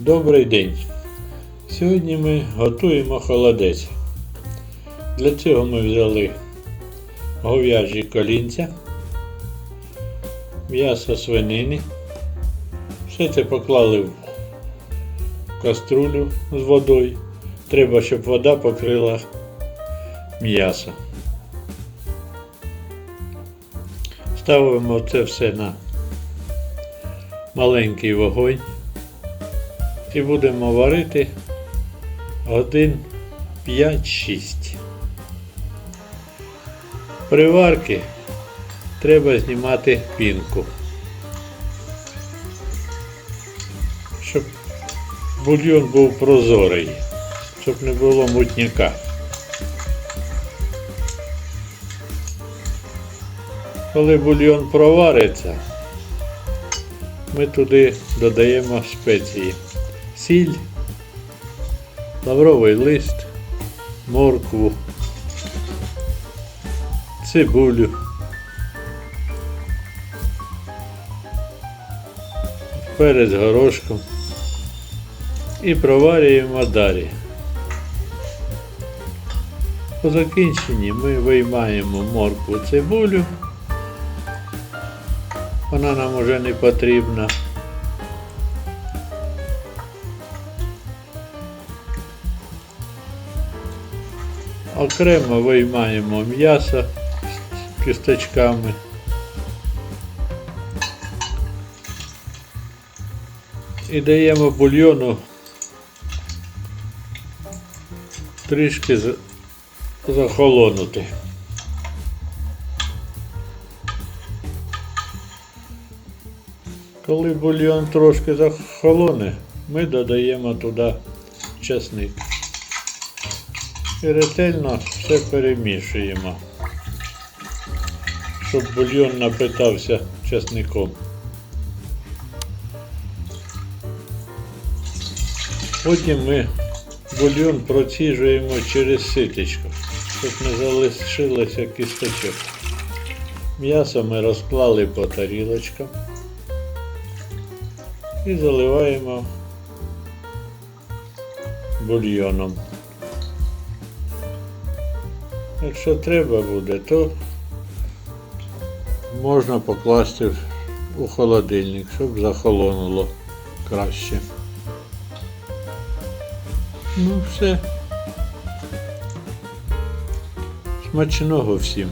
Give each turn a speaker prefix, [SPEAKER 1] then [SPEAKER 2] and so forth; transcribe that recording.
[SPEAKER 1] Добрий день! Сьогодні ми готуємо холодець. Для цього ми взяли говяжі колінця, м'ясо свинини. Все це поклали в каструлю з водою. Треба, щоб вода покрила м'ясо. Ставимо це все на маленький вогонь і будемо варити годин 5-6. При варці треба знімати пінку, щоб бульйон був прозорий, щоб не було мутняка. Коли бульйон провариться, ми туди додаємо спеції. Сіль, лавровий лист, моркву, цибулю. Перець горошком і проварюємо далі. По закінченні ми виймаємо моркву цибулю. Вона нам уже не потрібна. Окремо виймаємо м'ясо з кісточками. І даємо бульйону трішки захолонути. Коли бульйон трошки захолоне, ми додаємо туди чесник. І ретельно все перемішуємо, щоб бульйон напитався чесником. Потім ми бульйон проціжуємо через ситечко, щоб не залишилося кісточок. М'ясо ми розклали по тарілочкам і заливаємо бульйоном. Якщо треба буде, то можна покласти у холодильник, щоб захолонуло краще. Ну все. Смачного всім.